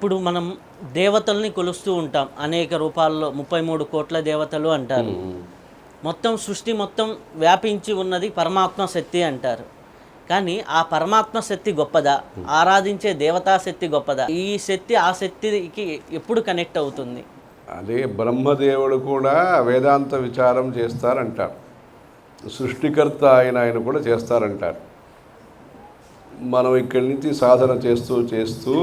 ఇప్పుడు మనం దేవతల్ని కొలుస్తూ ఉంటాం. అనేక రూపాల్లో ముప్పై మూడు కోట్ల దేవతలు అంటారు. మొత్తం సృష్టి మొత్తం వ్యాపించి ఉన్నది పరమాత్మ శక్తి అంటారు. కానీ ఆ పరమాత్మ శక్తి గొప్పదా? ఆరాధించే దేవతా శక్తి గొప్పదా? ఈ శక్తి ఆ శక్తికి ఎప్పుడు కనెక్ట్ అవుతుంది? అదే బ్రహ్మదేవుడు కూడా వేదాంత విచారం చేస్తారంటారు. సృష్టికర్త ఆయన ఆయన కూడా చేస్తారంటారు. మనం ఇక్కడి నుంచి సాధన చేస్తూ చేస్తూ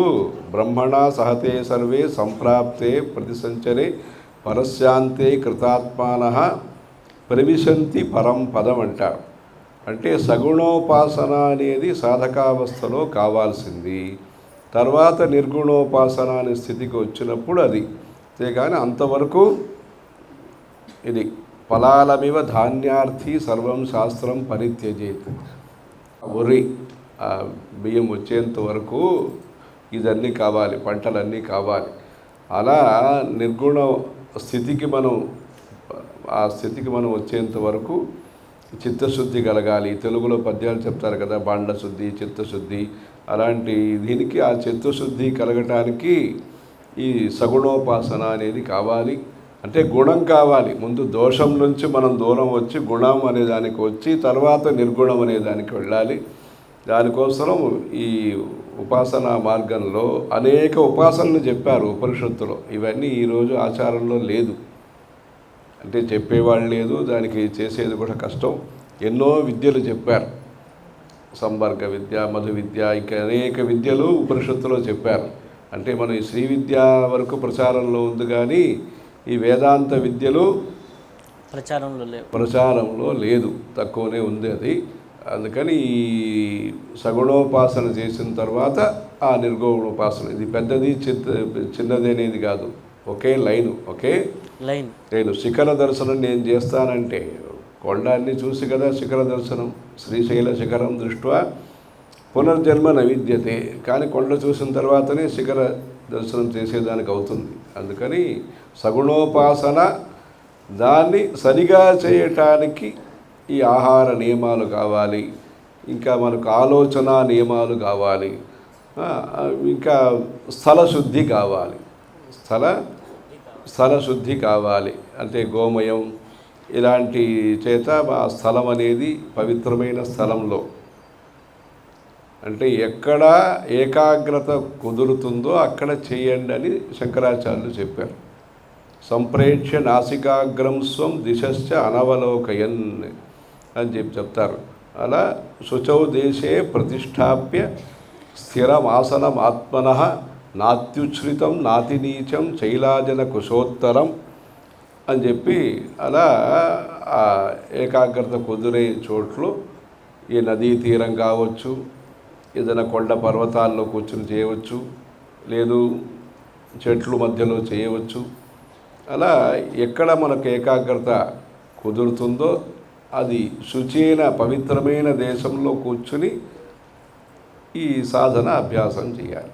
బ్రహ్మణ సహతే సర్వే సంప్రాప్తే ప్రతిసంచరే పరశాంతే కృతాత్మాన ప్రవిశంతి పరం పదం అంటారు అంటే సగుణోపాసన అనేది సాధకావస్థలో కావాల్సింది. తర్వాత నిర్గుణోపాసన అనే స్థితికి వచ్చినప్పుడు అది. అంతేగాని అంతవరకు ఇది ఫలాలమివ ధాన్యార్థి సర్వం శాస్త్రం పరిత్యజేత్. ఒరి బియ్యం వచ్చేంత వరకు ఇదన్నీ కావాలి పంటలన్నీ కావాలి. అలా నిర్గుణ స్థితికి మనం ఆ స్థితికి మనం వచ్చేంత వరకు చిత్తశుద్ధి కలగాలి. తెలుగులో పద్యాలు చెప్తారు కదా బాండ శుద్ధి చిత్తశుద్ధి అలాంటి దీనికి ఆ చిత్తశుద్ధి కలగటానికి ఈ సగుణోపాసన అనేది కావాలి. అంటే గుణం కావాలి. ముందు దోషం నుంచి మనం దూరం వచ్చి గుణం అనే దానికి వచ్చి తర్వాత నిర్గుణం అనే దానికి వెళ్ళాలి. దానికోసం ఈ ఉపాసనా మార్గంలో అనేక ఉపాసనలు చెప్పారు ఉపనిషత్తులో. ఇవన్నీ ఈరోజు ఆచారంలో లేదు. అంటే చెప్పేవాళ్ళు లేదు దానికి చేసేది కూడా కష్టం. ఎన్నో విద్యలు చెప్పారు. సంవర్గ విద్య మధు విద్య ఇంకా అనేక విద్యలు ఉపనిషత్తులో చెప్పారు. అంటే మనం ఈ శ్రీ విద్య వరకు ప్రచారంలో ఉంది కానీ ఈ వేదాంత విద్యలు ప్రచారంలో లేవు. ప్రచారంలో లేదు. తక్కువనే ఉంది అది. అందుకని ఈ సగుణోపాసన చేసిన తర్వాత ఆ నిర్గుణోపాసన ఇది పెద్దది చిన్న చిన్నది అనేది కాదు. ఒకే లైను ఒకే లైన్. నేను శిఖర దర్శనం నేను చేస్తానంటే కొండాన్ని చూసి కదా శిఖర దర్శనం శ్రీశైల శిఖరం దృష్ట్యా పునర్జన్మ నవిద్యతే. కానీ కొండ చూసిన తర్వాతనే శిఖర దర్శనం చేసేదానికి అవుతుంది. అందుకని సగుణోపాసన దాన్ని సరిగా చేయటానికి ఈ ఆహార నియమాలు కావాలి ఇంకా మనకు ఆలోచన నియమాలు కావాలి ఇంకా స్థల శుద్ధి కావాలి. స్థల స్థల శుద్ధి కావాలి. అంటే గోమయం ఇలాంటి చేత ఆ స్థలం అనేది పవిత్రమైన స్థలంలో. అంటే ఎక్కడ ఏకాగ్రత కుదురుతుందో అక్కడ చేయండి అని శంకరాచార్యులు చెప్పారు. సంప్రేక్ష నాసికాగ్రం స్వం దిశశ్చ అనవలోకయన్. అని చెప్పి చెప్తారు. అలా శుచౌ దేశే ప్రతిష్టాప్య స్థిరమాసనం ఆత్మన నాత్యుచ్ఛ్రితం నాతినీచం శైలాజన కుశోత్తరం అని చెప్పి అలా ఏకాగ్రత కుదిరే చోట్లు ఈ నదీ తీరం కావచ్చు ఏదైనా కొండ పర్వతాల్లో కూర్చుని చేయవచ్చు లేదు చెట్లు మధ్యలో చేయవచ్చు. అలా ఎక్కడ మనకు ఏకాగ్రత కుదురుతుందో అది శుచైన పవిత్రమైన దేశంలో కూర్చుని ఈ సాధన అభ్యాసం చేయాలి.